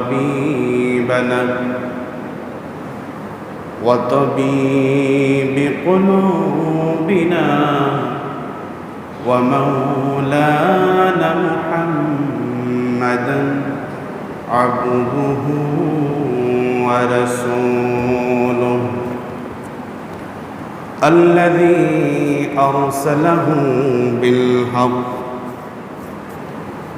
وطبيبنا وطبيب قلوبنا ومولانا محمدا عبده ورسوله الذي أرسله بالحق.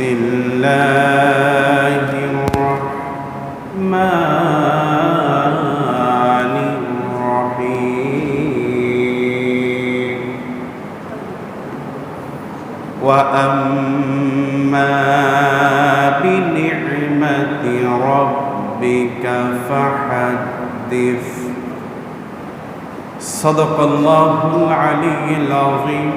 بسم الله الرحمن الرحيم وأما بنعمة ربك فحدث صدق الله العلي العظيم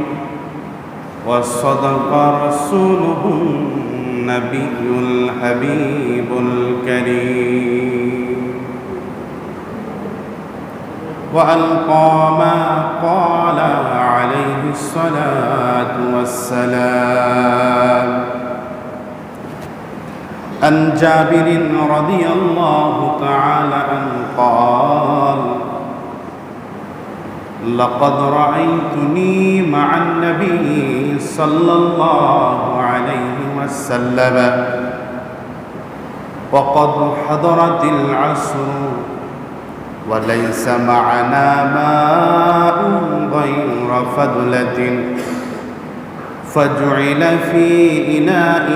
وصدق رسوله النبي الحبيب الكريم. وألقى ما قال عليه الصلاة والسلام. عن جابر رضي الله تعالى عنه قال لقد رأيتني مع النبي صلى الله عليه وسلم. وقد حضرت العصر وليس معنا ماء غير فضلة. فجعل في إناء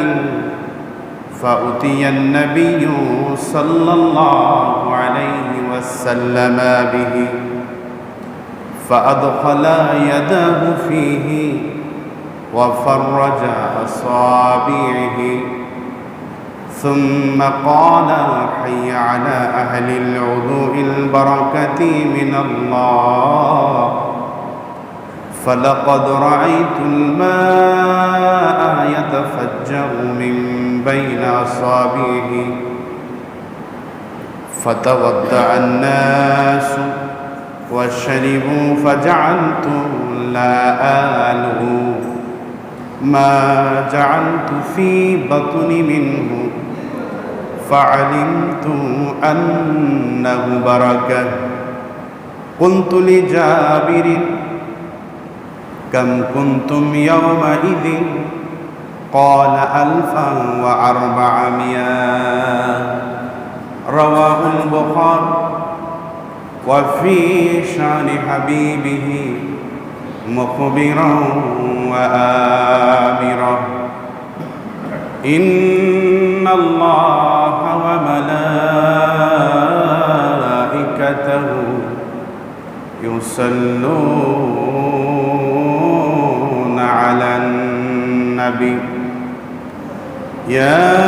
فأتي النبي صلى الله عليه وسلم به. فأدخل يداه فيه وفرج أصابعه. ثم قال حي على أهل العضوء البركة من الله فلقد رأيت الماء يتفجر من بين أصابعه. فتودع الناس وشربوا فجعلت لا آله ما جعلت في بطني منه. فعلمت أنه بركة. قلت لجابر كم كنتم يومئذ؟ قال ألفا وأربعمائة. رواه البخاري. وفي شأن حبيبه مخبرا وآمرا. إن الله وملائكته يصلون على النبي. يا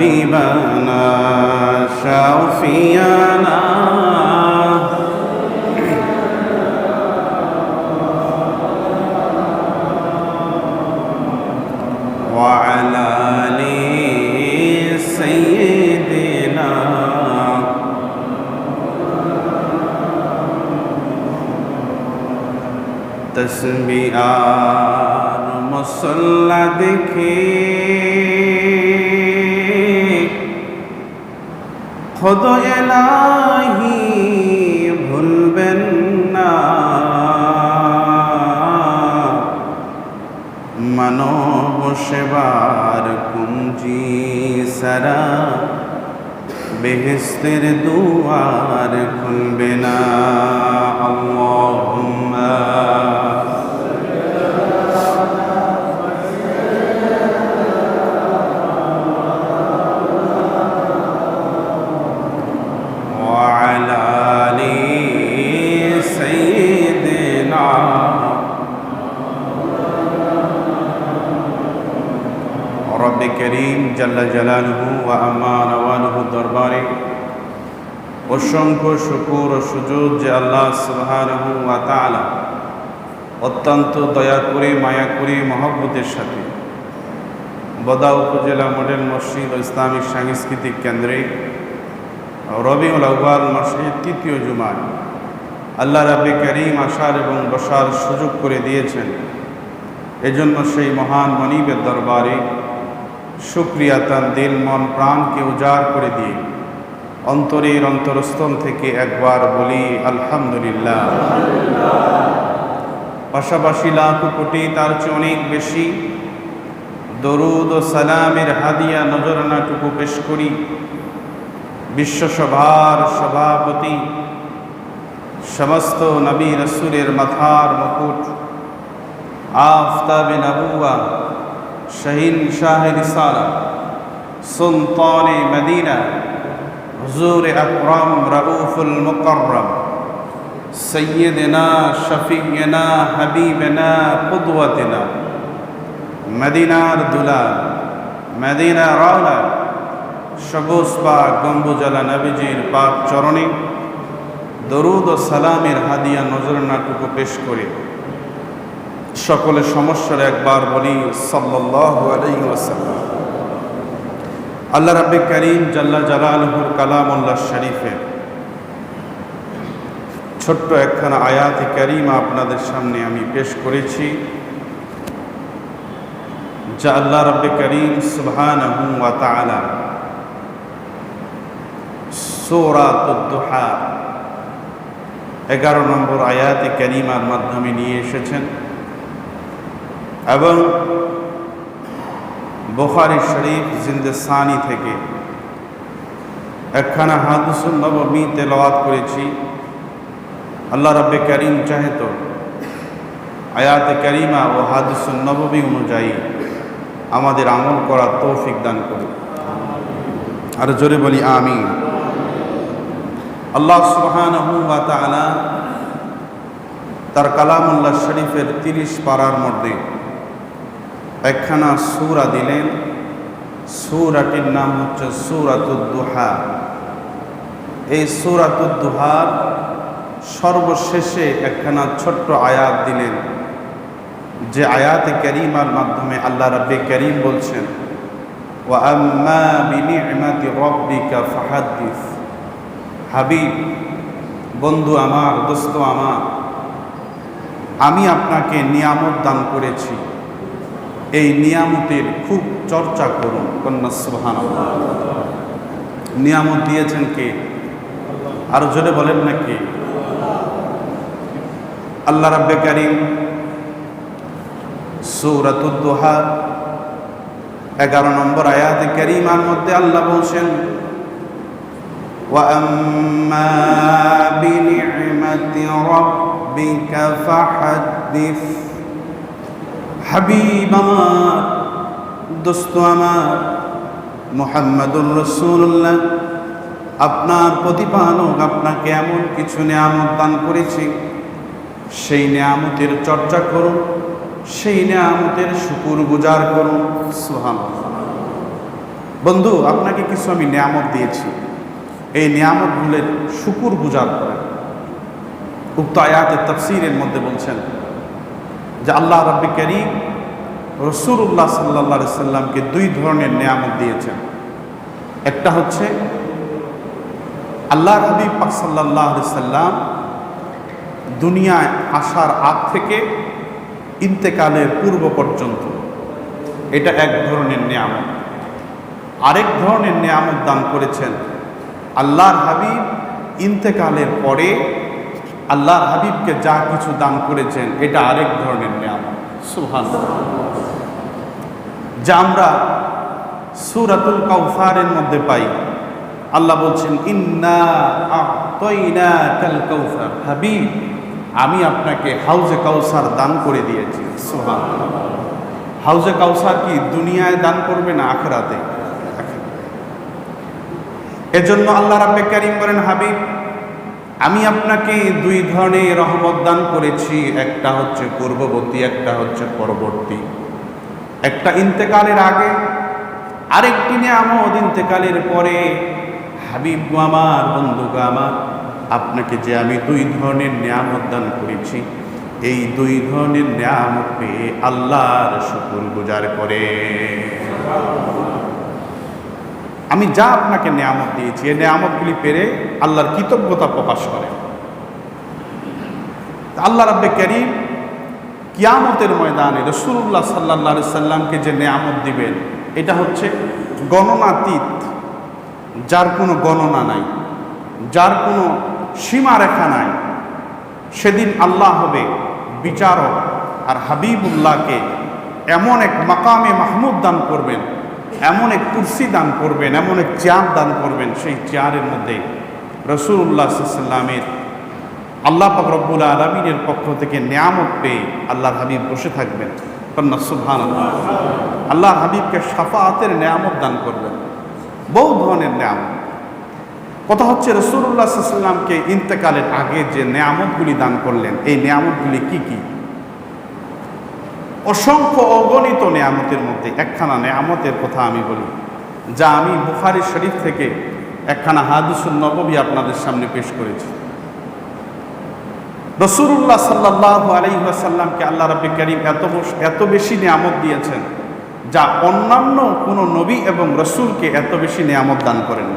হাবিবা সেবার কুঞ্জি সারা বেহেস্তের দুয়ার খুলবে না। জালালহু ওয়া আম্মা নওয়ালহু দরবারে। অসংখ্য শুকুর ও সুযোগ যে আল্লাহ সুবহানাহু ওয়া তাআলা অত্যন্ত দয়া করে মায়া করে মহব্বতের সাথে বদা উপজেলা মডেল মসজিদ ও ইসলামিক সাংস্কৃতিক কেন্দ্রে রবিউল আউ্বাল মাসের তৃতীয় জুমায় আল্লাহ রাবে করিম আসার এবং বসার সুযোগ করে দিয়েছেন। এজন্য সেই মহান মনিবের দরবারে সুক্রিয়া তার দিল, মন, প্রাণকে উজাড় করে দিয়ে। অন্তরের অন্তরস্থল থেকে একবার বলি, আলহামদুলিল্লাহ। পাশাপাশি লাখ কোটি তার চেয়ে অনেক বেশি। দরুদ ও সালামের হাদিয়া নজরানাটুকু পেশ করি। বিশ্বসভার সভাপতি, সমস্ত নবী রসুলের মাথার মুকুট, আফতাবে নবুয়া শহীদ শাহ রিসালা, সুলতান মদিনা, হুজুর আকরম রউফুল মুকরম সৈয়দনা, শফিয়না, হাবিবনা, কুদওয়াতনা, মদিনার দুলা, মদিনা রওনা সবুজ পাক গম্বুজালা নবীজির পাক চরণে দরুদ ও সালামের হাদিয়া নজরানাটুকু পেশ করে। সকলের সমস্যার একবার বলি ওয়াসাল্লাম। আল্লাহ রাব্বে করিম জাল্লা জালালহুর কালামুল্লাহ শরীফে ছোট্ট একখানা আয়াতে করিমা আপনাদের সামনে আমি পেশ করেছি, যা আল্লাহ রাব্বে করিম ওয়া তাআলা এগারো নম্বর আয়াতে ক্যারিমার মাধ্যমে নিয়ে এসেছেন। এবং বোখারি শরীফ জিন্দেসানি থেকে একখানা হাদুসুল নবমী তেলাওয়াত করেছি। আল্লাহ রব্বে করিম চাহে তো আয়াতে করিমা ও হাদুসুল নবমী অনুযায়ী আমাদের আমল করার তৌফিক দান করুন। আর জোরে বলি আমি আল্লাহ সুহান তার কালামুল্লাহ শরীফের তিরিশ পাড়ার মধ্যে একখানা সূরা দিলেন। সূরাটির নাম হচ্ছে সূরাতুদ্দুহা এই সূরাতুদ্দুহার সর্বশেষে একখানা ছোট্ট আয়াত দিলেন। যে আয়াতে করিমার মাধ্যমে আল্লাহ রাব্বে করিম বলছেন হাবিব, বন্ধু আমার, দোস্ত আমার, আমি আপনাকে নিয়ামত দান করেছি। এই নিয়ামতের খুব চর্চা করুন কন্যা সুবহান নিয়ামত দিয়েছেন কে আরো জোরে বলেন না কে আল্লাহ রাব্বে কারিম সৌরাতুদ্দোহা এগারো নম্বর আয়াতে কারিমার মধ্যে আল্লাহ বলছেন وأما بنعمة ربك فحدث হাবিব আমার, দোস্ত আমার, মোহাম্মদুর রসুল্লাহ আপনার প্রতিপালক আপনাকে এমন কিছু নিয়ামত দান করেছে, সেই নিয়ামতের চর্চা করুন, সেই নিয়ামতের শুকুর গুজার করুন সুহান বন্ধু, আপনাকে কিছু আমি নিয়ামত দিয়েছি। এই নিয়ামতগুলোর শুকুর গুজার করেন উক্ত আয়াতের তফসিরের মধ্যে বলছেন যে আল্লাহ রব্বি করিম রসুল্লাহ সাল্লা সাল্লামকে দুই ধরনের নিয়ামত দিয়েছেন। একটা হচ্ছে আল্লাহ হাবিব পাক সাল্লাহ সাল্লাম দুনিয়ায় আসার আগ থেকে ইন্তেকালের পূর্ব পর্যন্ত এটা এক ধরনের নিয়ামত। আরেক ধরনের নিয়ামত দান করেছেন আল্লাহর হাবিব ইন্তেকালের পরে আল্লাহর হাবিবকে যা কিছু দান করেছেন, এটা আরেক ধরনের নিয়ামত। সুহান যা আমরা সুরাতুল কাউসারের মধ্যে পাই। আল্লাহ বলছেন, ইন্না কাল কাউসার, হাবিব, আমি আপনাকে হাউজে কাউসার দান করে দিয়েছি। সুহান হাউজে কাউসার কি দুনিয়ায় দান করবে না আখরাতে? এজন্য আল্লাহ রাব্বে কারিম বলেন, হাবিব আমি আপনাকে দুই ধরনের রহমত দান করেছি, একটা হচ্ছে পূর্ববর্তী, একটা হচ্ছে পরবর্তী। একটা ইন্তেকালের আগে, আরেকটি নিয়ামত ইন্তেকালের পরে, হাবিব আমার, বন্ধু আমার, আপনাকে যে আমি দুই ধরনের নিয়ামত দান করেছি, এই দুই ধরনের নিয়ামত পেয়ে আল্লাহর শুকুর গুজার করে। আমি যা আপনাকে নিয়ামত দিয়েছি, এই নিয়ামতগুলি পেরে আল্লাহর কৃতজ্ঞতা প্রকাশ করে। আল্লাহ রাব্বে করিম কিয়ামতের ময়দানে রসুল্লাহ সাল্লা সাল্লামকে যে নেয়ামত দিবেন, এটা হচ্ছে গণনাতীত, যার কোনো গণনা নাই, যার কোনো সীমারেখা নাই। সেদিন আল্লাহ হবে বিচারক আর হাবিবুল্লাহকে এমন এক মাকামে মাহমুদ দান করবেন, এমন এক কুর্সি দান করবেন, এমন এক চেয়ার দান করবেন, সেই চেয়ারের মধ্যে রসুল্লাহ সাল্লামের আল্লাহ পাক রব্বুল আলমিনের পক্ষ থেকে নিয়ামত পেয়ে আল্লাহর হাবিব বসে থাকবেন। কন্যা সুহান আল্লাহর হাবিবকে সাফাতের নিয়ামত দান করবেন। বহু ধরনের নিয়ামত। কথা হচ্ছে রসুল্লাহ সাল্লামকে ইন্তেকালের আগে যে নিয়ামতগুলি দান করলেন, এই নিয়ামতগুলি কি কি? অসংখ্য অগণিত নেয়ামতের মধ্যে একখানা নেয়ামতের কথা আমি বলি, যা আমি বুখারি শরীফ থেকে একখানা হাদিসুল নববী আপনাদের সামনে পেশ করেছি। রসুল্লাহ সাল্লাহ আলাইসাল্লামকে আল্লাহ রবি করিম এত এত বেশি নিয়ামত দিয়েছেন যা অন্যান্য কোনো নবী এবং রসুলকে এত বেশি নিয়ামত দান করেন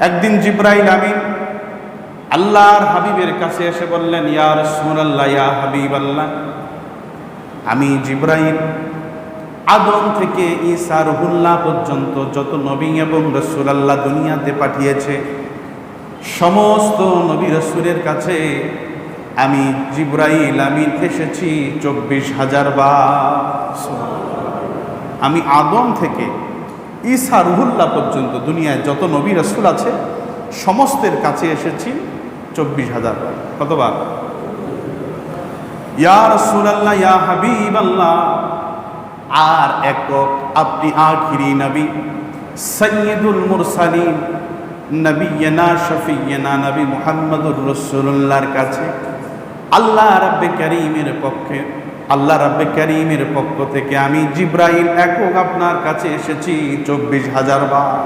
একদিন জিব্রাইল আমিন আল্লাহর হাবিবের কাছে এসে বললেন, ইয়া রসুল্লাহ ইয়া হাবিব আল্লাহ আমি জিব্রাইল আদম থেকে ঈসা রহুল্লাহ পর্যন্ত যত নবী এবং রসুল আল্লাহ দুনিয়াতে পাঠিয়েছে, সমস্ত নবী রসুলের কাছে আমি জিব্রাইল আমি এসেছি চব্বিশ হাজার বার। আমি আদম থেকে ঈসা রুহুল্লাহ পর্যন্ত দুনিয়ায় যত নবী রসুল আছে, সমস্তের কাছে এসেছি চব্বিশ হাজার বার। কতবার? ইয়া রসুল আল্লাহ, ইয়া হাবিব আল্লাহ। আর একক আপনি আখিরি নবী সৈয়দুল মুরসালিন, নবীনা শফিয়না নবী মুহাম্মদুর রসুল্লাহর কাছে, আল্লাহ রাব্বে করিমের পক্ষে, আল্লাহ রাব্বে করিমের পক্ষ থেকে আমি জিব্রাইল একক আপনার কাছে এসেছি চব্বিশ হাজার বার।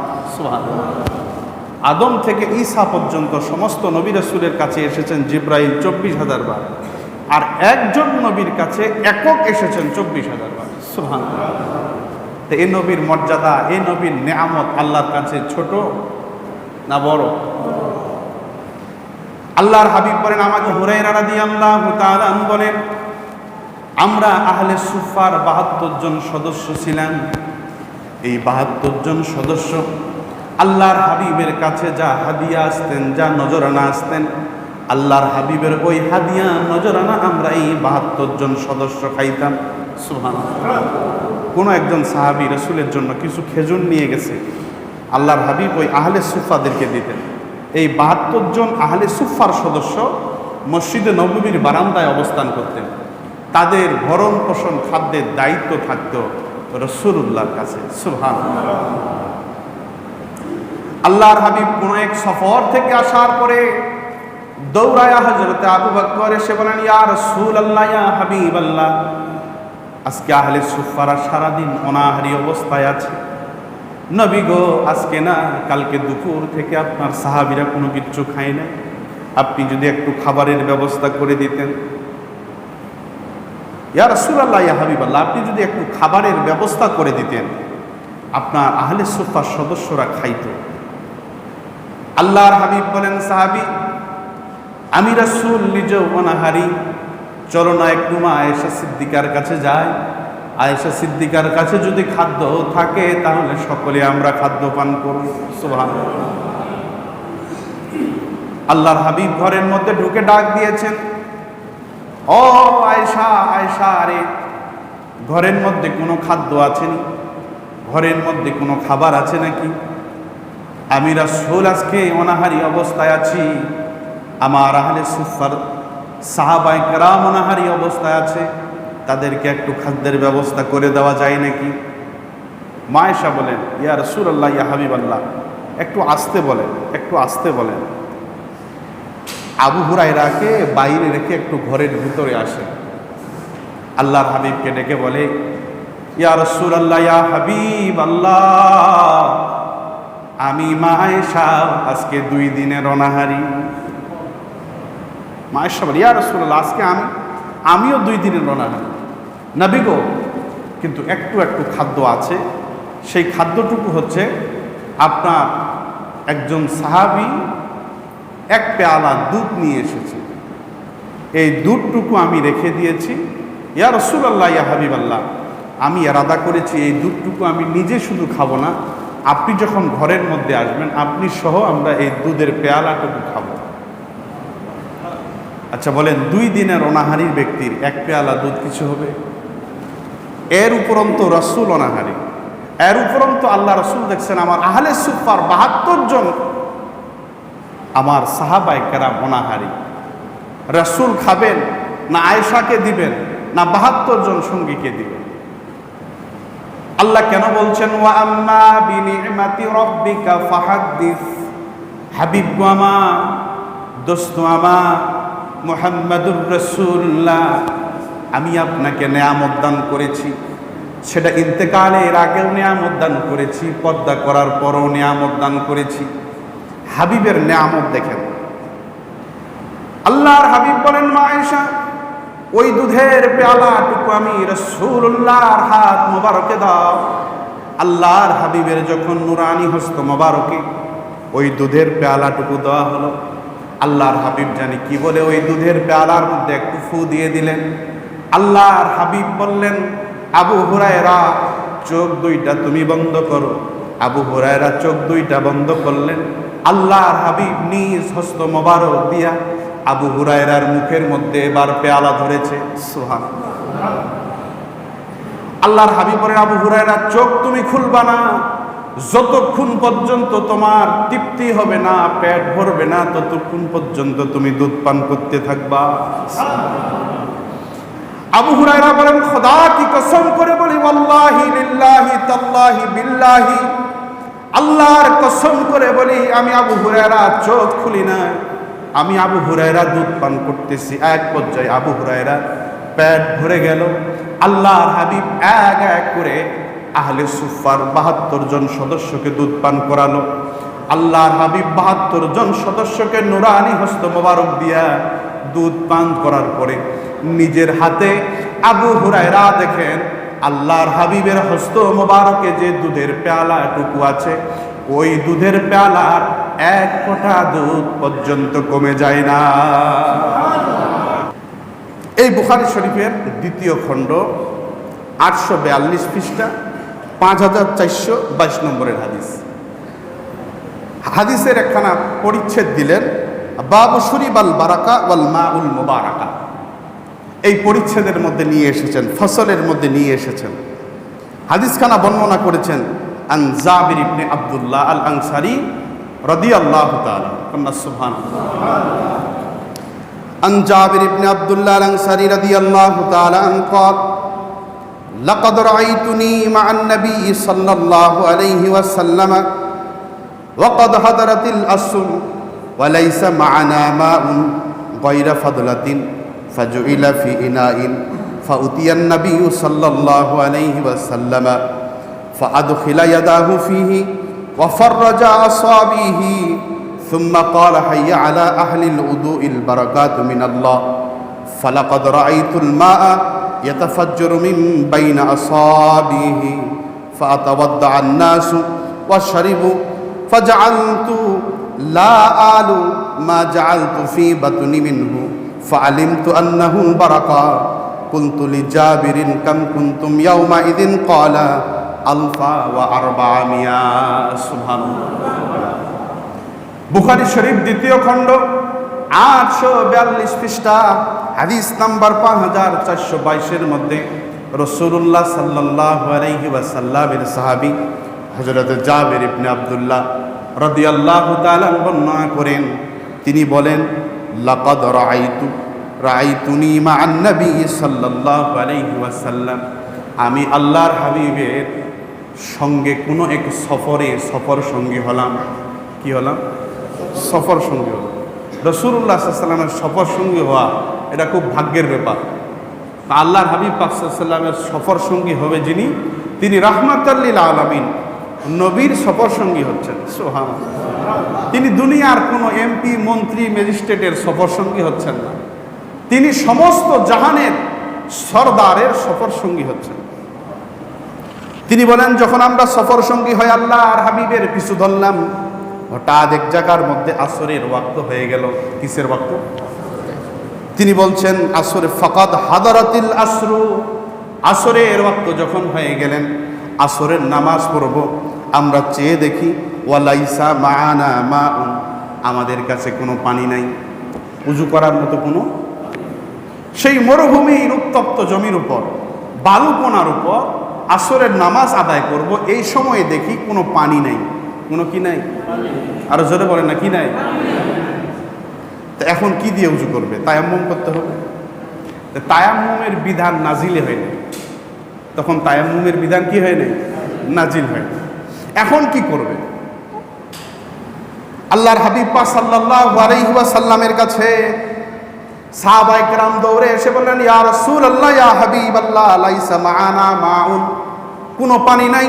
আদম থেকে ঈসা পর্যন্ত সমস্ত নবী রসুলের কাছে এসেছেন জিব্রাইল চব্বিশ হাজার বার। আর একজন নবীর কাছে একক এসেছেন চব্বিশ হাজার সুহান তো এই নবীর মর্যাদা এই নবীর নেয়ামত আল্লাহর কাছে ছোট না বড়? আল্লাহর হাবিব বলেন, আমাকে হুরাইরা তাআলা আনহু বলেন, আমরা আহলে সুফার বাহাত্তর জন সদস্য ছিলাম। এই বাহাত্তর জন সদস্য আল্লাহর হাবিবের কাছে যা হাদিয়া আসতেন, যা নজরানা আসতেন, আল্লাহর হাবিবের ওই হাদিয়া নজরানা আমরা এই বাহাত্তর জন সদস্য খাইতাম। সুহান কোনো একজন সাহাবি রসুলের জন্য কিছু খেজুর নিয়ে গেছে। আল্লাহর হাবিব ওই আহলে সুফাদেরকে দিতেন। এই বাহাত্তর জন আহলে সুফার সদস্য মসজিদে নবমীর বারান্দায় অবস্থান করতেন। তাদের ভরণ পোষণ, খাদ্যের দায়িত্ব থাকত রসুল্লাহর কাছে। সুহান আল্লাহর হাবিব কোন এক সফর থেকে আসার পরে দৌড়ায়া হজরতে আবু বকর এসে বলেন, ইয়া রসুল আল্লাহ ইয়া হাবিব আল্লাহ আজকে আহলে সুফারা সারাদিন অনাহারি অবস্থায় আছে। নবী গো, আজকে না, কালকে দুপুর থেকে আপনার সাহাবিরা কোনো কিচ্ছু খায় না আপনি যদি একটু খাবারের ব্যবস্থা করে দিতেন। ইয়া রসুল্লাহ ইয়া আপনি যদি একটু খাবারের ব্যবস্থা করে দিতেন, আপনার আহলে সুফার সদস্যরা খাইতো। আল্লাহর হাবিব বলেন, সাহাবি, আমি রাসূল নিজেও অনাহারি চলো না একটু মা, আয়েশা সিদ্দিকার কাছে যাই। আয়েশা সিদ্দিকার কাছে যদি খাদ্য থাকে, তাহলে সকলে আমরা খাদ্য পান করব। আল্লাহর হাবিব ঘরের মধ্যে ঢুকে ডাক দিয়েছেন। ও আয়েশা আয়েশা, আরে, ঘরের মধ্যে কোনো খাদ্য আছে নি? ঘরের মধ্যে কোনো খাবার আছে নাকি? আমি রাসূল আজকে অনাহারি অবস্থায় আছি। আমার আহলে সুফার সাহাবাই কেরাম অনাহারি অবস্থায় আছে। তাদেরকে একটু খাদ্যের ব্যবস্থা করে দেওয়া যায় নাকি? মায়েশা বলেন, ইয়া রসুল আল্লাহ ইয়া হাবিব আল্লাহ একটু আসতে বলেন, একটু আসতে বলেন। আবু হুরাইরাকে বাইরে রেখে একটু ঘরের ভিতরে আসে। আল্লাহর হাবিবকে ডেকে বলে, ইয়া রসুল আল্লাহ ইয়া হাবিব আল্লাহ আমি মায়েশা, আজকে দুই দিনের অনাহারি। মায়েশা বলে ইয়া রসুল্লাহ আজকে আমি, আমিও দুই দিনের অনাহারি নাবি গো, কিন্তু একটু একটু খাদ্য আছে। সেই খাদ্যটুকু হচ্ছে আপনার একজন সাহাবি এক পেয়ালা দুধ নিয়ে এসেছে। এই দুধটুকু আমি রেখে দিয়েছি। ইয়া রসুল্লাহ ইয়া হাবিব আল্লাহ আমি এরাদা করেছি, এই দুধটুকু আমি নিজে শুধু খাব না। আপনি যখন ঘরের মধ্যে আসবেন, আপনি সহ আমরা এই দুধের পেয়ালাটুকু খাব। আচ্ছা বলেন, দুই দিনের অনাহারির ব্যক্তির এক পেয়ালা দুধ কিছু হবে? এর উপরন্ত রসুল অনাহারি। এর উপরন্ত আল্লাহ রসুল দেখছেন, আমার আহলে সুফার বাহাত্তর জন আমার সাহাবাই কেরাম অনাহারি। রসুল খাবেন, না আয়েশাকে দিবেন, না বাহাত্তর জন সঙ্গীকে দিবেন। আল্লাহ কেন বলছেন, ওয়া আম্মা বিনিমাতি রব্বিকা ফাহাদ্দিস হাবিব গো আমার, দোস্ত আমার মোহাম্মদুর রসুল্লাহ আমি আপনাকে নেয়ামত দান করেছি। সেটা ইন্তেকালের আগেও নেয়ামত দান করেছি, পদ্মা করার পরও নেয়ামত দান করেছি। হাবিবের নেয়ামত দেখেন। আল্লাহর হাবিব বলেন মায়েশা ওই দুধের পেয়ালাটুকু আমি রসুল্লাহর হাত মোবারকে দাও। আল্লাহর হাবিবের যখন নুরানি হস্ত মোবারকে, ওই দুধের পেয়ালাটুকু দেওয়া হলো। আল্লাহর হাবিব জানি কি বলে ওই দুধের পেয়ালার মধ্যে একটু ফু দিয়ে দিলেন। আল্লাহর হাবিব বললেন, আবু হুরায়রা, চোখ দুইটা তুমি বন্ধ করো। আবু হুরায়রা চোখ দুইটা বন্ধ করলেন। আল্লাহর হাবিব নিজ হস্ত মোবারক দিয়া আবু হুরায়রার মুখের মধ্যে এবার পেয়ালা ধরেছে। সোহান আল্লাহর হাবিবরের আবু হুরায়রা, চোখ তুমি খুলবা না। যতক্ষণ পর্যন্ত তোমার তৃপ্তি হবে না, পেট ভরবে না, ততক্ষণ পর্যন্ত তুমি দুধ পান করতে থাকবা। আবু হুরায়রা বলেন, খোদা কি কসম করে বলি, ওয়াল্লাহি লিল্লাহি তাল্লাহি বিল্লাহি। আল্লাহর কসম করে বলি, আমি আবু হুরায়রা চোখ খুলি না। আমি আবু হুরায়রা দুধ পান করতেছি। এক পর্যায়ে আবু হুরায়রা পেট ভরে গেল। আল্লাহর হাবিব এক এক করে আহলে সুফার বাহাত্তর জন সদস্যকে দুধ পান করালো। আল্লাহর হাবিব বাহাত্তর জন সদস্যকে নুরানি হস্ত মোবারক দিয়া দুধ পান করার পরে নিজের হাতে আবু হুরায়রা দেখেন, আল্লাহর হাবিবের হস্ত মোবারকে যে দুধের পেয়ালা টুকু আছে, ওই দুধের পেয়ালার এক ফোঁটা দুধ পর্যন্ত কমে যায় না। এই বুখারি শরীফের দ্বিতীয় খণ্ড আটশো বিয়াল্লিশ পৃষ্ঠা। পাঁচ হাজার চারশো বাইশ নম্বরের হাদিস। হাদিসের একখানা পরিচ্ছেদ দিলেন, বাবু শরীফ আল বারাকা ওয়াল মা উল মুবারাকা। এই পরিচ্ছেদের মধ্যে নিয়ে এসেছেন, ফসলের মধ্যে নিয়ে এসেছেন। হাদিসখানা বর্ণনা করেছেন আন জাবির ইবনে আব্দুল্লাহ আল আনসারি রদি আল্লাহ কন্যা সুহান আন জাবির ইবনে আব্দুল্লাহ আল আনসারি রদি আল্লাহ তালা لقد رأيتني مع النبي صلى الله عليه وسلم وقد حضرت الأصل وليس معنا ماء غير فضلة فجعل في إناء فأتي النبي صلى الله عليه وسلم فأدخل يداه فيه وفرج أصابيه ثم قال حي على أهل الوضوء البركات من الله فلقد رأيت الماء يتفجر من بين أصابعه فأتوضع الناس وشربوا فجعلت لا آل ما جعلت في بطني منه فعلمت أنه البركة قلت لجابر كم كنتم يومئذ قال ألفا وأربعمائة سبحان الله বুখারি শরীফ দ্বিতীয় খণ্ড আটশো বিয়াল্লিশ পৃষ্ঠা হাদিস নাম্বার পাঁচ হাজার চারশো বাইশের মধ্যে রসুল্লাহ সাল্লাহ সাহাবি হজরত জাবের ইবনে আবদুল্লাহ রদি আল্লাহ বর্ণনা করেন। তিনি বলেন, লাকাদ রাইতু রাইতুনি মা আন্নবী সাল্লাহ আলহি ওয়াসাল্লাম। আমি আল্লাহর হাবিবের সঙ্গে কোনো এক সফরে সফর সঙ্গী হলাম। কি হলাম? সফর সঙ্গী হলো রসুল্লাহ সাল্লামের সফর সঙ্গী হওয়া এটা খুব ভাগ্যের ব্যাপার। তা আল্লাহর হাবিব পাকসাল্লামের সফর সঙ্গী হবে যিনি, তিনি রাহমাতাল্লিল আলমিন, নবীর সফর সঙ্গী হচ্ছেন। সোহান তিনি দুনিয়ার কোনো এমপি, মন্ত্রী, ম্যাজিস্ট্রেটের সফর সঙ্গী হচ্ছেন না। তিনি সমস্ত জাহানের সর্দারের সফর সঙ্গী হচ্ছেন। তিনি বলেন, যখন আমরা সফর সঙ্গী হয় আল্লাহ আর হাবিবের পিছু ধরলাম। হঠাৎ এক জায়গার মধ্যে আসরের ওয়াক্ত হয়ে গেল। কিসের ওয়াক্ত? তিনি বলছেন, আসরে ফকাত হাদারাতিল আসরু। আসরে এর ওয়াক্ত যখন হয়ে গেলেন, আসরের নামাজ পড়ব, আমরা চেয়ে দেখি, ওয়ালাইসা মানা মা আমাদের কাছে কোনো পানি নাই। উজু করার মতো কোনো? সেই মরুভূমির উত্তপ্ত জমির উপর বালুপনার উপর আসরের নামাজ আদায় করব, এই সময়ে দেখি কোনো পানি নাই। কোনো কি নাই? আরও জোরে বলেন না, কি নাই? তো এখন কি দিয়ে উজু করবে? তায়াম্মম করতে হবে। তো তায়াম্মমের বিধান নাজিলে হয় না তখন তায়াম্মমের বিধান কি হয় নাই? নাজিল হয় এখন কি করবে? আল্লাহর হাবিব সাল্লাহ সাল্লামের কাছে সাহাবাই কেরাম দৌড়ে এসে বললেন, ইয়া রসুল আল্লাহ ইয়া হাবিব আল্লাহ লাইসা মাউন। কোনো পানি নাই?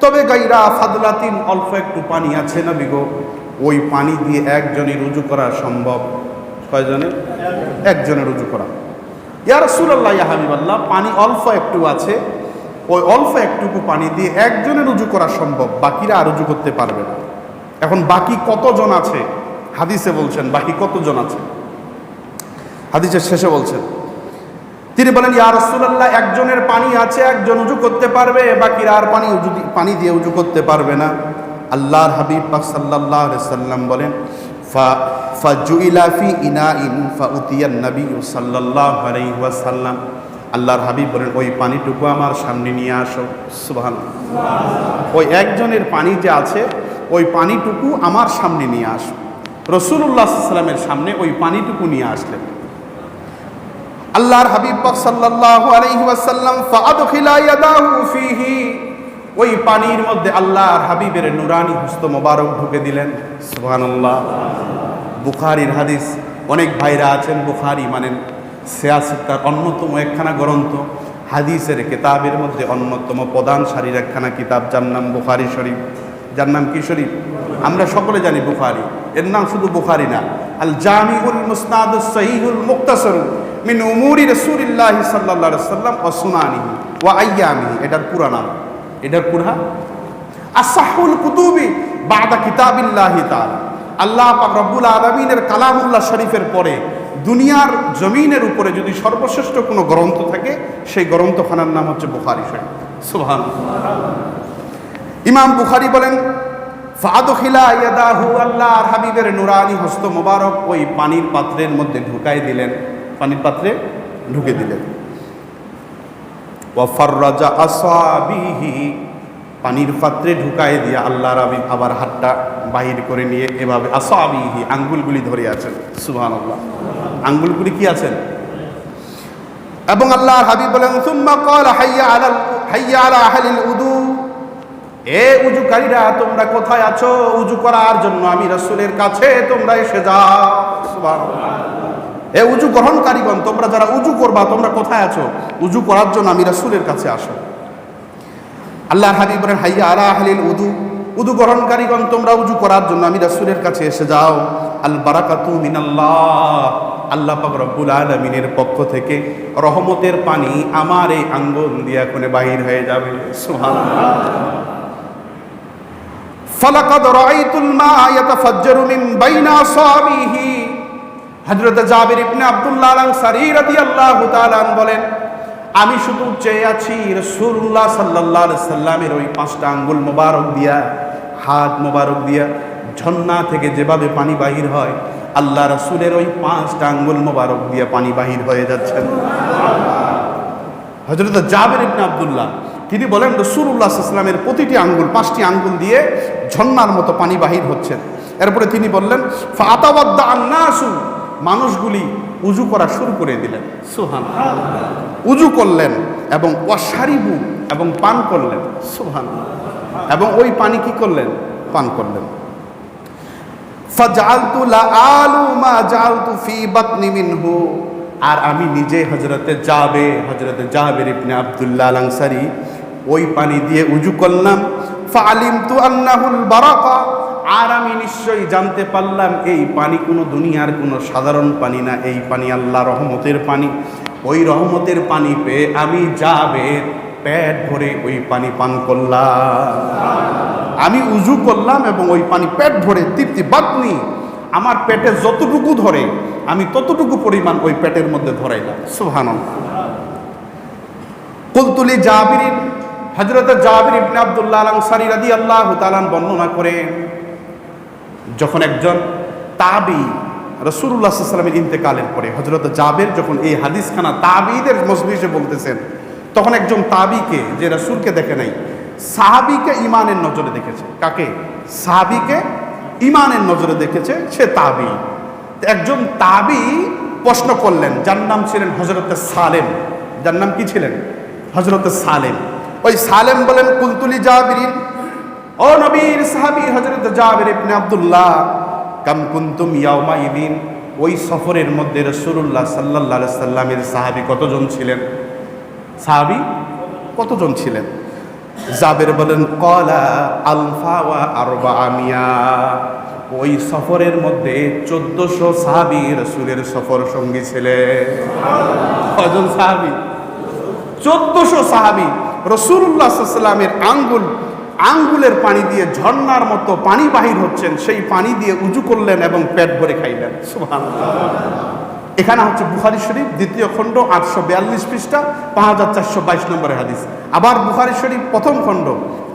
তবে গাইরা ফাদলাতিন অল্প একটু পানি আছে না বিগো ওই পানি দিয়ে একজনের রুজু করা সম্ভব। কয়জনের? একজনের রুজু করা। ইয়া রসুল্লাহ ইয়া হাবিব আল্লাহ পানি অল্প একটু আছে। ওই অল্প একটুকু পানি দিয়ে একজনের রুজু করা সম্ভব, বাকিরা আর রুজু করতে পারবে না। এখন বাকি কতজন আছে? হাদিসে বলছেন, বাকি কতজন আছে? হাদিসের শেষে বলছেন, তিনি বলেন, ইয়া রসুল্লাহ একজনের পানি আছে, একজন উজু করতে পারবে, বাকিরা আর পানি পানি দিয়ে উজু করতে পারবে না। আল্লাহর হাবিব পাক আলাইহি সাল্লাম বলেন, ফা, ফাজুইলা ফি ইনাইন ফাউতিয়ান নবী সাল্লাল্লাহু আলাইহি ওয়াসাল্লাম। আল্লাহর হাবিব বলেন, ওই পানিটুকু আমার সামনে নিয়ে আসো। সুবহানাল্লাহ। ওই একজনের পানি যে আছে, ওই পানিটুকু আমার সামনে নিয়ে আসো। রসুল্লাহ সাল্লামের সামনে ওই পানিটুকু নিয়ে আসলেন। আল্লাহর হাবিব পাক সাল্লাল্লাহু আলাইহি ওয়াসাল্লাম ফাআদখিলা ইয়াদাহু ফীহি। ওই পানির মধ্যে আল্লাহর হাবিবের নুরানি হস্ত মোবারক ঢুকে দিলেন। সুবহানাল্লাহ। বুখারীর হাদিস, অনেক ভাইরা আছেন বুখারি মানেন সিয়াসিতার অন্যতম একখানা গ্রন্থ। হাদিসের কিতাবের মধ্যে অন্যতম প্রধান সারির একখানা কিতাব, যার নাম বুখারী শরীফ। যার নাম কি শরীফ? আমরা সকলে জানি বুখারি। এর নাম শুধু বুখারি না। আল জামিউল মুসনাদুস সহিহুল মুক্তাসর মিন উমুরি রাসূলিল্লাহি আলাইহি সাল্লাম ওয়া সুনানিহি ওয়া আইয়ামিহি এটার পুরা নাম। এটার পুরা আসাহুল কুতুবি বাদা কিতাবিল্লাহি তাআলা। আল্লাহ রব্বুল আলমিনের কালামুল্লাহ শরীফের পরে দুনিয়ার জমিনের উপরে যদি সর্বশ্রেষ্ঠ কোনো গ্রন্থ থাকে, সেই গ্রন্থখানার নাম হচ্ছে বুখারি শরীফ। সুবহান ইমাম বুখারি বলেন ইয়াদাহু আল্লাহর হাবিবের নুরানি হস্ত মোবারক। ওই পানির পাত্রের মধ্যে ঢুকাই দিলেন। পানির পাত্রে ঢুকে দিলেন। ওয়াফাররাজা আসাবিহি, পানির পাত্রে ঢুকাই দিয়ে আল্লাহর আবি আবার হাতটা বাহির করে নিয়ে এভাবে আসাবিহি, আঙ্গুলগুলি ধরে আছেন। সুবহানাল্লাহ। আঙ্গুলগুলি কি আছেন? এবং আল্লাহর হাবিব বলেন, সুম্মা ক্বালা হাইয়া আলাল, হাইয়া আলা আহলিল উদু। এ উজুকারীরা, তোমরা কোথায় আছো? উজু করার জন্য আমি রাসূলের কাছে তোমরা এসে যাও। সুবহানাল্লাহ। এ উজু গ্রহণকারীগণ, তোমরা যারা উজু করবা, তোমরা কোথায় আছো? উজু করার জন্য আমি রাসূলের কাছে আসো। আল্লাহর হাবিব হাইয়া আলা আহলিল উদু। উদু গ্রহণকারীগণ, তোমরা উজু করার জন্য আমি রাসূলের কাছে এসে যাও। আল বারাকাতু মিনাল্লাহ। আল্লাহ পাক রব্বুল আলামিনের পক্ষ থেকে রহমতের পানি আমার এই আঙ্গন দিয়া কোনে বাহির হয়ে যাবে। ফালাকাদ রাআইতুল মা ইয়াতাফাজ্জারু মিন বাইনা আসাবিহি। হযরত জাবির ইবনে আব্দুল্লাহ আনসারী রাদিয়াল্লাহু তাআলা আন বলেন, আমি শুধু চেয়ে আছি রাসূলুল্লাহ সাল্লাল্লাহু আলাইহি সাল্লামের ওই পাঁচটা আঙ্গুল মোবারক দিয়া, হাত মোবারক দিয়া, ঝর্ণা থেকে যেভাবে পানি বাহির হয়, আল্লাহ রাসূলের ওই পাঁচটা আঙ্গুল মোবারক দিয়া পানি বাহির হয়ে যাচ্ছেন হজরত জাবের ইবনে আব্দুল্লাহ, তিনি বলেন রসুল্লাহ ইসলামের প্রতিটি আঙ্গুল, পাঁচটি আঙ্গুল দিয়ে ঝর্ণার মতো পানি বাহির হচ্ছেন এরপরে তিনি বললেন ফাতাবাদ্দা আন্নাসু মানুষগুলি উজু করা শুরু করে দিলেন। সুহান উজু করলেন এবং অসারিবু এবং পান করলেন। সুহান এবং ওই পানি কি করলেন? পান করলেন। আর আমি নিজে হজরতে যাবে হজরতে জাবের ইবনে আব্দুল্লাহ আল আনসারী ওই পানি দিয়ে উজু করলাম। ফালিমতু আন্নাহুল বারাকা। আর আমি নিশ্চয়ই জানতে পারলাম, এই পানি কোনো দুনিয়ার কোনো সাধারণ পানি না, এই পানি আল্লাহ রহমতের পানি। ওই রহমতের পানি পেয়ে আমি যাবে পেট ভরে ওই পানি পান করলাম। আমি উজু করলাম এবং ওই পানি পেট ভরে তৃপ্তি, বাতনি, আমার পেটে যতটুকু ধরে, আমি ততটুকু পরিমাণ ওই পেটের মধ্যে ধরাইলাম। সুহান কুলতুলি জাবিরিন হজরত জাবির ইবনে আব্দুল্লাহ আল আনসারী রাদিয়াল্লাহু তাআলা বর্ণনা করে যখন একজন তাবি রসুল্লাহ সাল্লামের ইন্তেকালের পরে হজরত জাবের যখন এই হাদিসখানা তাবিদের মজলিসে বলতেছেন, তখন একজন তাবিকে যে রসুলকে দেখে নাই, সাহাবিকে ইমানের নজরে দেখেছে। কাকে? সাহাবিকে ইমানের নজরে দেখেছে, সে তাবি। একজন তাবি প্রশ্ন করলেন, যার নাম ছিলেন হজরত সালেম। যার নাম কি ছিলেন? হজরত সালেম। ওই সালেম বলেন কুলতুলি জাবিরিন। ও নবীর সাহাবি হজরত জাবির ইবনে আব্দুল্লাহ, কাম কুন্তুম ইয়াউমা ইদিন ওই সফরের মধ্যে রসুল্লাহ সাল্লাহ সাল্লামের সাহাবি কতজন ছিলেন? সাহাবি কতজন ছিলেন? জাবের বলেন কলা আলফা ওয়া আরবা আমিয়া ওই সফরের মধ্যে চোদ্দশো সাহাবি রসুলের সফর সঙ্গী ছিলেন। কজন সাহাবি? চোদ্দশো সাহাবি। রসুল্লাহ সাল্লামের আঙ্গুল আঙ্গুলের পানি দিয়ে ঝর্ণার মতো পানি বাহির হচ্ছেন, সেই পানি দিয়ে উজু করলেন এবং পেট ভরে খাইলেন। এখানে হচ্ছে বুখারি শরীফ, দ্বিতীয় খণ্ড, আটশো বিয়াল্লিশ পৃষ্ঠা, পাঁচ হাজার চারশো বাইশ নম্বরের হাদিস। আবার বুখারি শরীফ, প্রথম খণ্ড,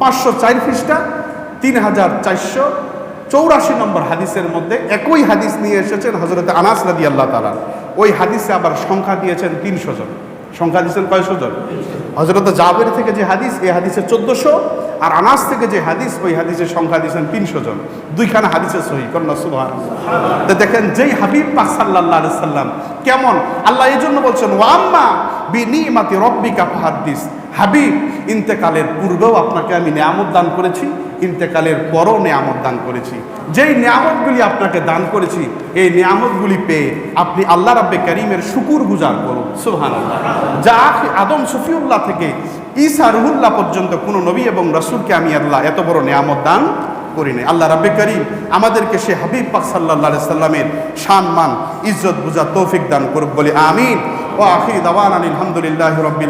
পাঁচশো চার পৃষ্ঠা, তিন হাজার চারশো চৌরাশি নম্বর হাদিসের মধ্যে একই হাদিস নিয়ে এসেছেন হজরত আনাস রাদি আল্লাহ তালা ওই হাদিসে আবার সংখ্যা দিয়েছেন তিনশো জন। সংখ্যা দিয়েছেন কয়শো জন। হজরত জাবের থেকে যে হাদিস, এই হাদিসে চোদ্দশো, আর আনাস থেকে যে হাদিস, ওই হাদিসের সংখ্যা দিয়েছেন তিনশো জন। দুইখানা হাদিসের সহি, কন্যা সুবাহ তো দেখেন, যেই হাবিব পাক সাল্লাহ সাল্লাম কেমন, আল্লাহ এই জন্য বলছেন ওয়াম্মা বি নিমাতি রব্বিকা ফাহাদ্দিস। হাবিব, ইন্তেকালের পূর্বেও আপনাকে আমি নিয়ামত দান করেছি ইন্তেকালের পরও নিয়ামত দান করেছি। যেই নিয়ামতগুলি আপনাকে দান করেছি, এই নিয়ামতগুলি পেয়ে আপনি আল্লাহ রাব্বে করিমের শুকুর গুজার করুন। সুহান যা আদম সফিউল্লাহ থেকে ঈসা রুহুল্লাহ পর্যন্ত কোনো নবী এবং রসুলকে আমি আল্লাহ এত বড় নিয়ামত দান করিনি আল্লাহ রাব্বে করিম আমাদেরকে সে হাবিব পাক সাল্লাহ সাল্লামের সম্মান ইজ্জত বুঝা তৌফিক দান করুক বলে আমিন। ও আখির দাওয়ান আলহামদুলিল্লাহ রব্বিল